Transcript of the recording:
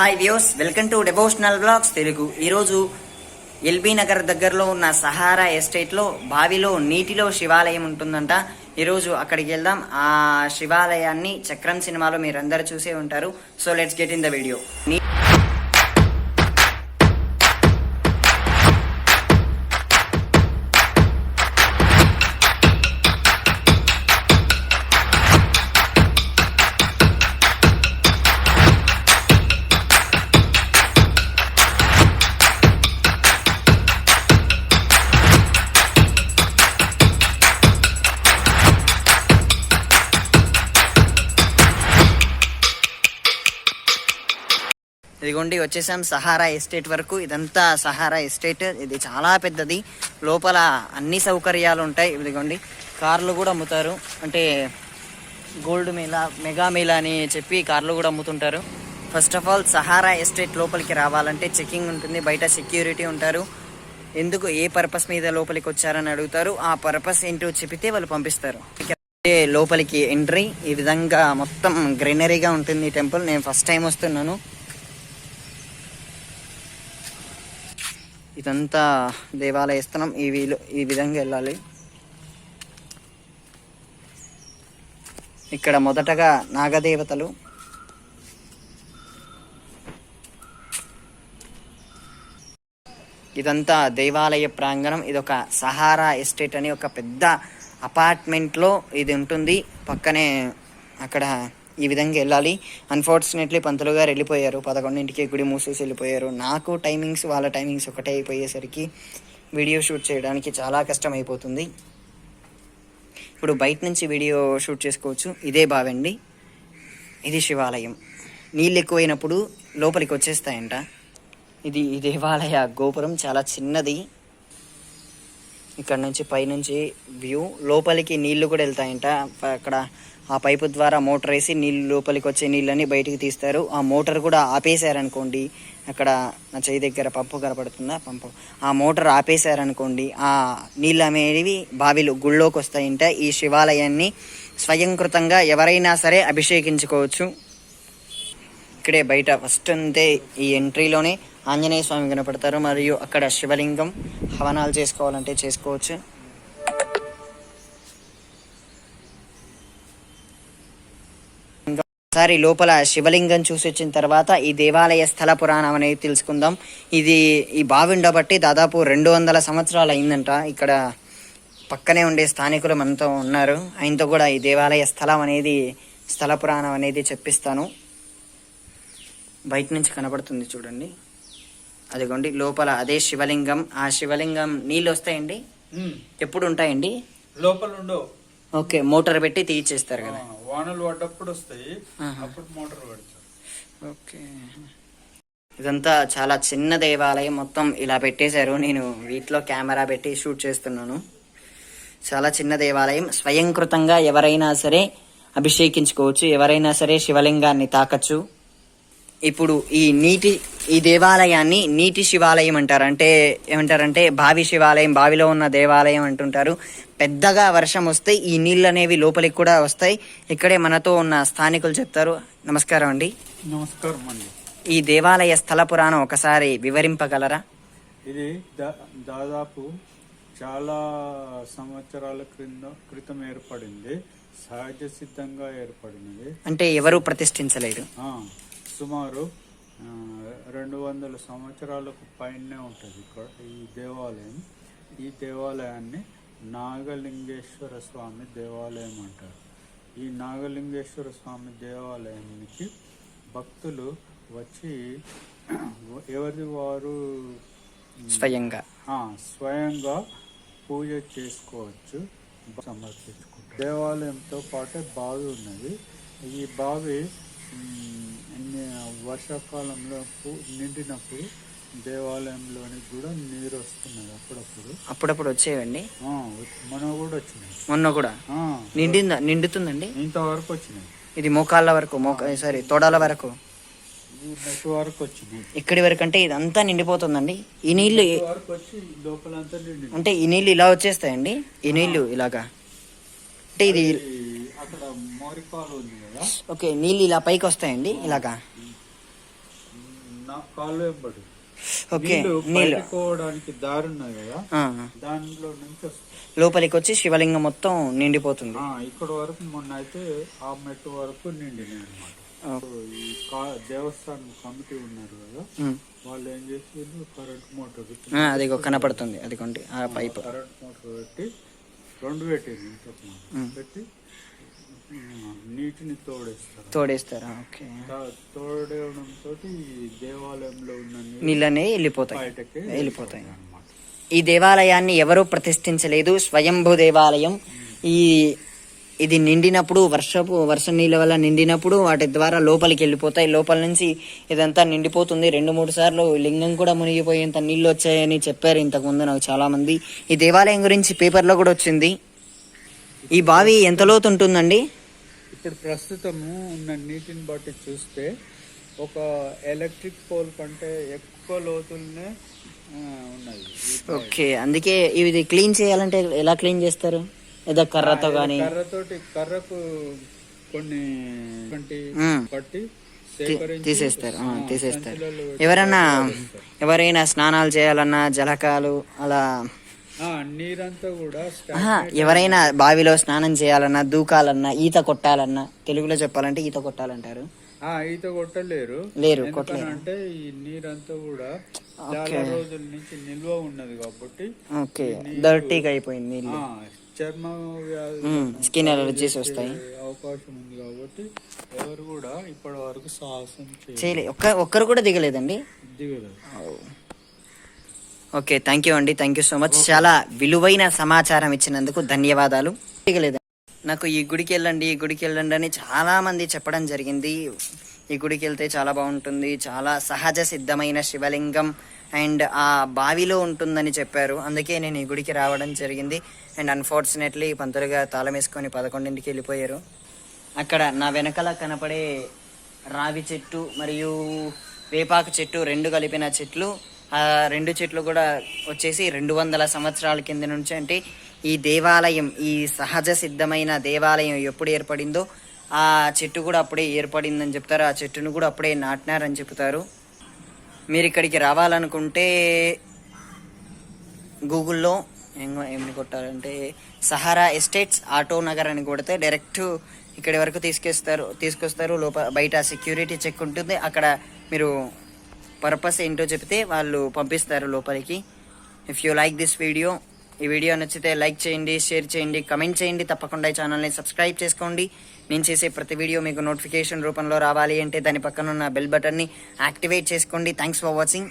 Hi views welcome to devotional blogs Telugu. ఈరోజు LB Nagar దగ్గరలో ఉన్న సహారా ఎస్టేట్లో బావిలో నీటిలో శివాలయం ఉంటుందంట. ఈరోజు అక్కడికి వెళ్దాం. ఆ శివాలయాన్ని చక్రం సినిమాలో మీరందరూ చూసే ఉంటారు. So let's get in the video ఇదిగోండి వచ్చేసాం సహారా ఎస్టేట్ వరకు. ఇదంతా సహారా ఎస్టేట్. ఇది చాలా పెద్దది. లోపల అన్ని సౌకర్యాలు ఉంటాయి. ఇదిగోండి కార్లు కూడా అమ్ముతారు. అంటే గోల్డ్ మేళా మెగా మేళా అని చెప్పి కార్లు కూడా అమ్ముతుంటారు. First of all Sahara estate లోపలికి రావాలంటే చెకింగ్ ఉంటుంది. బయట సెక్యూరిటీ ఉంటారు. ఎందుకు ఏ పర్పస్ మీద లోపలికి వచ్చారని అడుగుతారు. ఆ పర్పస్ ఏంటో చెబితే వాళ్ళు పంపిస్తారు. లోపలికి ఎంట్రీ. ఈ విధంగా మొత్తం గ్రీనరీగా ఉంటుంది ఈ టెంపుల్. నేను ఫస్ట్ టైం వస్తున్నాను. ఇదంతా దేవాలయ స్థలం. ఈ వీలు ఈ విధంగా వెళ్ళాలి. ఇక్కడ మొదటగా నాగదేవతలు. ఇదంతా దేవాలయ ప్రాంగణం. ఇది ఒక సహారా ఎస్టేట్ అని ఒక పెద్ద అపార్ట్మెంట్లో ఇది ఉంటుంది. పక్కనే అక్కడ ఈ విధంగా వెళ్ళాలి. అన్ఫార్చునేట్లీ పంతులు గారు వెళ్ళిపోయారు. పదకొండింటికి గుడి మూసేసి వెళ్ళిపోయారు. నాకు టైమింగ్స్ వాళ్ళ టైమింగ్స్ ఒకటే అయిపోయేసరికి వీడియో షూట్ చేయడానికి చాలా కష్టం అయిపోతుంది ఇప్పుడు బయట నుంచి వీడియో షూట్ చేసుకోవచ్చు. ఇదే బావండి. ఇది శివాలయం. నీళ్ళు ఎక్కువైనప్పుడు లోపలికి వచ్చేస్తాయంట. ఇది ఈ దేవాలయ గోపురం. చాలా చిన్నది. ఇక్కడ నుంచి పైనుంచి వ్యూ. లోపలికి నీళ్ళు కూడా వెళ్తాయంట. అక్కడ ఆ పైపు ద్వారా మోటార్ వేసి నీళ్ళు లోపలికి వచ్చే నీళ్ళని బయటికి తీస్తారు. ఆ మోటార్ కూడా ఆపేశారనుకోండి. అక్కడ నా చేయి దగ్గర పంపు కనపడుతుందా? పంపు. ఆ మోటార్ ఆపేశారనుకోండి ఆ నీళ్ళు అనేవి బావిలు గుళ్ళోకి వస్తాయంట. ఈ శివాలయాన్ని స్వయంకృతంగా ఎవరైనా సరే అభిషేకించుకోవచ్చు. ఇక్కడే బయట ఫస్ట్ అంతే ఈ ఎంట్రీలోనే ఆంజనేయ స్వామి కనపడతారు. మరియు అక్కడ శివలింగం హవనాలు చేసుకోవాలంటే చేసుకోవచ్చు. ఒకసారి లోపల శివలింగం చూసి వచ్చిన తర్వాత ఈ దేవాలయ స్థల పురాణం అనేది తెలుసుకుందాం. ఇది ఈ బావి ఉండబట్టి దాదాపు రెండు వందల సంవత్సరాలు అయిందంట. ఇక్కడ పక్కనే ఉండే స్థానికులు మనతో ఉన్నారు. ఆయనతో కూడా ఈ దేవాలయ స్థలం అనేది స్థల పురాణం అనేది చెప్పిస్తాను. బయట నుంచి కనబడుతుంది చూడండి. అదిగోండి లోపల అదే శివలింగం. ఆ శివలింగం నీళ్ళు వస్తాయండి. ఎప్పుడు ఉంటాయండి? లోపల ఉండవు. ఓకే మోటార్ పెట్టి తీయించేస్తారు కదా. వానలు పడ్డప్పుడు వస్తాయి. అప్పుడు మోటార్ పెడతారు. ఓకే. ఇదంతా చాలా చిన్న దేవాలయం మొత్తం ఇలా పెట్టేశారు. నేను వీటిలో కెమెరా పెట్టి షూట్ చేస్తున్నాను. చాలా చిన్న దేవాలయం. స్వయంకృతంగా ఎవరైనా సరే అభిషేకించుకోవచ్చు. ఎవరైనా సరే శివలింగాన్ని తాకచ్చు. ఇప్పుడు ఈ నీటి ఈ దేవాలయాన్ని నీటి శివాలయం అంటారు. అంటే ఏమంటారంటే బావి శివాలయం బావిలో ఉన్న దేవాలయం అంటుంటారు. పెద్దగా వర్షం వస్తే ఈ నీళ్ళు అనేవి లోపలికి కూడా వస్తాయి. ఇక్కడే మనతో ఉన్న స్థానికులు చెప్తారు. నమస్కారం అండి. నమస్కారం అండి. ఈ దేవాలయ స్థల పురాణం ఒకసారి వివరింపగలరా? ఇది దాదాపు చాలా సంవత్సరాల క్రింద క్రితం ఏర్పడింది. సహజ సిద్ధంగా ఏర్పడినది. అంటే ఎవరు ప్రతిష్ఠించలేదు? సుమారు రెండు వందల సంవత్సరాలకు పైనే ఉంటుంది ఇక్కడ ఈ దేవాలయం. ఈ దేవాలయాన్ని నాగలింగేశ్వర స్వామి దేవాలయం అంటారు. ఈ నాగలింగేశ్వర స్వామి దేవాలయానికి భక్తులు వచ్చి ఎవరి వారు? స్వయంగా. స్వయంగా పూజ చేసుకోవచ్చు సమర్పించుకుంటారు. దేవాలయంతో పాటే బావి ఉన్నది. ఈ బావి వర్షాకాలంలో నిండినప్పుడు దేవాలయంలోనికి కూడా నీరు వస్తున్నది అప్పుడప్పుడు. అప్పుడప్పుడు వచ్చేవండి? ఆ, మన కూడా వచ్చినాయి. మొన్న కూడా? నిండిందా? నిండుతుందండి? ఇంతవరకు వచ్చినాయి. ఇది మోకాళ్ళ వరకు మోక సారీ తొడాల వరకు? వరకు వచ్చినాయి. ఇక్కడి వరకు అంటే ఇదంతా నిండిపోతుందండి. ఈ నీళ్ళు అంటే ఈ నీళ్ళు ఇలా వచ్చేస్తాయండి? ఈ నీళ్ళు ఇలాగా? అంటే ఇది అక్కడ మోరిపాలు ఉంది. ఓకే నీళ్ళు ఇలా పైకి వస్తాయండి ఇలాగా? నా కాళ్ళు వెంబడి ఓకే నీళ్ళు నీళ్ళు. బయటకు పోవడానికి దారి ఉన్నది కదా నుంచి లోపలికి వచ్చి శివలింగం మొత్తం నిండిపోతుంది. ఇక్కడ వరకు మొన్న అయితే ఆ మెట్టు వరకు నిండినాయి అనమాట దేవస్థానం కమిటీ ఉన్నారు కదా. వాళ్ళు ఏం చేసిండ్రు? కరెంట్ మోటార్ ఆ, అదిగో కనపడుతుంది అదిగోండి ఆ పైప్. కరెంట్ మోటార్ పెట్టి రెండు పెట్టింది. పెట్టి నీటిని తోడేస్తారు? తోడేస్తారా? ఓకే. తా- తోడేయడం తోటి ఈ దేవాలయంలో ఉన్న నీళ్ళనే వెళ్ళిపోతాయి. వెళ్ళిపోతాయి. ఈ దేవాలయాన్ని ఎవరూ ప్రతిష్ఠించలేదు. స్వయంభూ దేవాలయం. ఈ ఇది నిండినప్పుడు వర్షపు వర్షం నీళ్ళ వల్ల నిండినప్పుడు వాటి ద్వారా లోపలికి వెళ్ళిపోతాయి. లోపల నుంచి ఇదంతా నిండిపోతుంది. రెండు మూడు సార్లు లింగం కూడా మునిగిపోయేంత నీళ్ళు వచ్చాయని చెప్పారు ఇంతకు ముందు నాకు చాలా మంది ఈ దేవాలయం గురించి పేపర్లో కూడా వచ్చింది. ఈ బావి ఎంత లోతు ఉంటుందండి ఇప్పుడు ప్రస్తుతము ఉన్న నీటిని బట్టి చూస్తే ఒక ఎలక్ట్రిక్ పోల్ కంటే ఎక్కువ లోతులనే ఉన్నది. ఓకే అందుకే ఇది క్లీన్ చేయాలంటే ఎలా క్లీన్ చేస్తారు ఏదో కర్రతో కానీ కర్రతోటి కర్రకు కొన్ని. పట్టి తీసేస్తారు తీసేస్తారు ఎవరన్నా. ఎవరైనా స్నానాలు చేయాలన్నా జలకాలు అలా ఎవరైనా బావిలో స్నానం చేయాలన్నా దూకాలన్నా ఈత కొట్టాలన్నా తెలుగులో చెప్పాలంటే ఈత కొట్టాలంటారు? ఈత కొట్టలేరు. లేరు అంటే ఈ నీరంతా కూడా చాలా రోజుల నుంచి నిల్వ ఉన్నది కాబట్టి ఓకే. డర్టీగా అయిపోయింది చర్మ వ్యాధి స్కిన్ ఎలర్జీస్ వస్తాయి అవకాశం ఉంది కాబట్టి ఎవరు కూడా ఇప్పటి వరకు సాహసం చేయ చేయలే. ఒక్క ఒక్కరు కూడా దిగలేదండి? దిగలేదు. ఓకే థ్యాంక్ యూ అండి. థ్యాంక్ యూ సో మచ్ చాలా విలువైన సమాచారం ఇచ్చినందుకు ధన్యవాదాలు. నాకు ఈ గుడికి వెళ్ళండి ఈ గుడికి వెళ్ళండి అని చాలా మంది చెప్పడం జరిగింది. ఈ గుడికి వెళ్తే చాలా బాగుంటుంది చాలా సహజ సిద్ధమైన శివలింగం అండ్ ఆ బావిలో ఉంటుందని చెప్పారు. అందుకే నేను ఈ గుడికి రావడం జరిగింది. అండ్ అన్ఫార్చునేట్లీ పంతులుగా తాళం వేసుకొని పదకొండింటికి వెళ్ళిపోయారు. అక్కడ నా వెనకాల కనపడే రావి చెట్టు మరియు వేపాకు చెట్టు రెండు కలిపిన చెట్లు ఆ రెండు చెట్లు కూడా వచ్చేసి రెండు వందల సంవత్సరాల కింద నుంచి అంటే ఈ దేవాలయం ఈ సహజ సిద్ధమైన దేవాలయం ఎప్పుడు ఏర్పడిందో ఆ చెట్టు కూడా అప్పుడే ఏర్పడిందని చెప్తారు. ఆ చెట్టును కూడా అప్పుడే నాటినారని చెప్తారు. మీరు ఇక్కడికి రావాలనుకుంటే గూగుల్లో ఏమి ఏమని కొట్టాలంటే సహారా ఎస్టేట్స్ ఆటో నగర్ అని కొడితే డైరెక్ట్ ఇక్కడి వరకు తీసుకొస్తారు తీసుకొస్తారు. లోపల బయట సెక్యూరిటీ చెక్ ఉంటుంది. అక్కడ మీరు పర్పస్ ఏంటో చెప్తే వాళ్ళు పంపిస్తారు లోపలికి. If you like this video ఈ వీడియో నచ్చితే లైక్ చేయండి షేర్ చేయండి కమెంట్ చేయండి. తప్పకుండా ఈ ఛానల్ని సబ్స్క్రైబ్ చేసుకోండి. నేను చేసే ప్రతి వీడియో మీకు నోటిఫికేషన్ రూపంలో రావాలి అంటే దాని పక్కన ఉన్న బెల్ బటన్ని యాక్టివేట్ చేసుకోండి. Thanks for watching